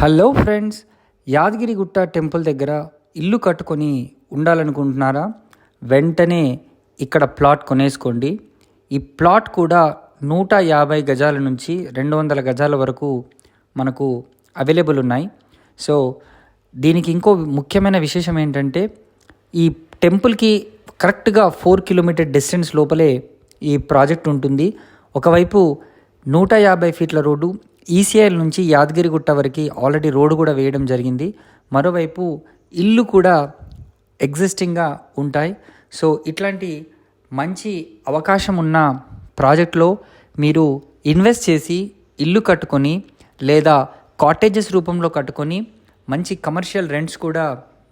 Hello friends Yadagirigutta temple దగ్గర ఇల్లు కట్టుకొని ఉండాలనుకుంటున్నారా? వెంటనే ఇక్కడ ప్లాట్ కొనేసుకోండి. ఈ ప్లాట్ కూడా నూట యాభై గజాల నుంచి రెండు వందల గజాల వరకు మనకు అవైలబుల్ ఉన్నాయి. సో దీనికి ఇంకో ముఖ్యమైన విశేషం ఏంటంటే ఈ టెంపుల్కి కరెక్ట్గా ఫోర్ కిలోమీటర్ డిస్టెన్స్ లోపలే ఈ ప్రాజెక్ట్ ఉంటుంది. ఒకవైపు నూట యాభై ఫీట్ల రోడ్డు ఈసీఐల నుంచి యాదగిరిగుట్ట వరకు ఆల్రెడీ రోడ్డు కూడా వేయడం జరిగింది. మరోవైపు ఇల్లు కూడా ఎగ్జిస్టింగ్గా ఉంటాయి. సో ఇట్లాంటి మంచి అవకాశం ఉన్న ప్రాజెక్ట్లో మీరు ఇన్వెస్ట్ చేసి ఇల్లు కట్టుకొని లేదా కాటేజెస్ రూపంలో కట్టుకొని మంచి కమర్షియల్ రెంట్స్ కూడా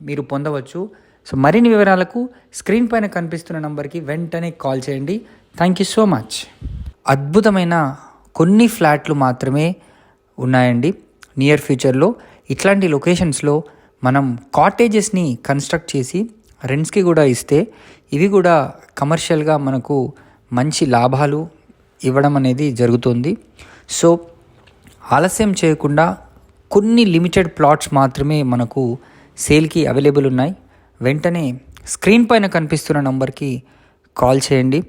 మీరు పొందవచ్చు. సో మరిన్ని వివరాలకు స్క్రీన్ పైన కనిపిస్తున్న నంబర్కి వెంటనే కాల్ చేయండి. థ్యాంక్ యూ సో మచ్ అద్భుతమైన కొన్ని ఫ్లాట్లు మాత్రమే ఉన్నాయండి. నియర్ ఫ్యూచర్లో ఇట్లాంటి లొకేషన్స్లో మనం కాటేజెస్ని కన్స్ట్రక్ట్ చేసి రెంట్స్కి కూడా ఇస్తే ఇవి కూడా కమర్షియల్గా మనకు మంచి లాభాలు ఇవ్వడం అనేది జరుగుతుంది. సో ఆలస్యం చేయకుండా కొన్ని లిమిటెడ్ ప్లాట్స్ మాత్రమే మనకు సేల్కి అవైలబుల్ ఉన్నాయి. వెంటనే స్క్రీన్ పైన కనిపిస్తున్న నంబర్కి కాల్ చేయండి.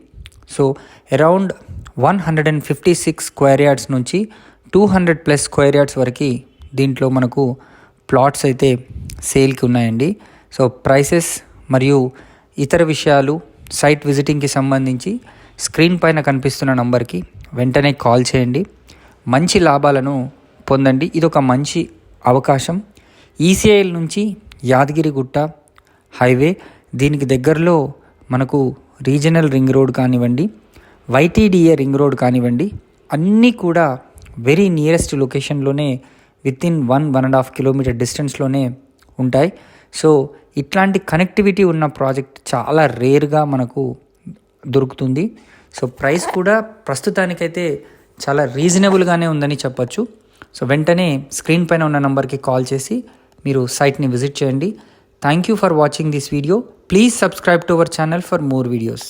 So around one hundred and fifty six square yards నుంచి two hundred plus square yards వరకు దీంట్లో మనకు ప్లాట్స్ అయితే సేల్కి ఉన్నాయండి. సో ప్రైసెస్ మరియు ఇతర విషయాలు సైట్ విజిటింగ్కి సంబంధించి స్క్రీన్ పైన కనిపిస్తున్న నంబర్కి వెంటనే కాల్ చేయండి. మంచి లాభాలను పొందండి. ఇది ఒక మంచి అవకాశం. ఈసీఐల్ నుంచి యాదగిరిగుట్ట హైవే దీనికి దగ్గరలో మనకు రీజనల్ రింగ్ రోడ్ కానివ్వండి వైటీడీఏ రింగ్ రోడ్ కానివ్వండి అన్నీ కూడా very nearest లొకేషన్లోనే within one one and half kilometre డిస్టెన్స్లోనే ఉంటాయి. సో ఇట్లాంటి కనెక్టివిటీ ఉన్న ప్రాజెక్ట్ చాలా రేర్గా మనకు దొరుకుతుంది. సో ప్రైస్ కూడా ప్రస్తుతానికైతే చాలా రీజనబుల్గానే ఉందని చెప్పచ్చు. సో వెంటనే స్క్రీన్ పైన ఉన్న నెంబర్కి కాల్ చేసి మీరు సైట్ని విజిట్ చేయండి. Thank you for watching this video please subscribe to our channel for more videos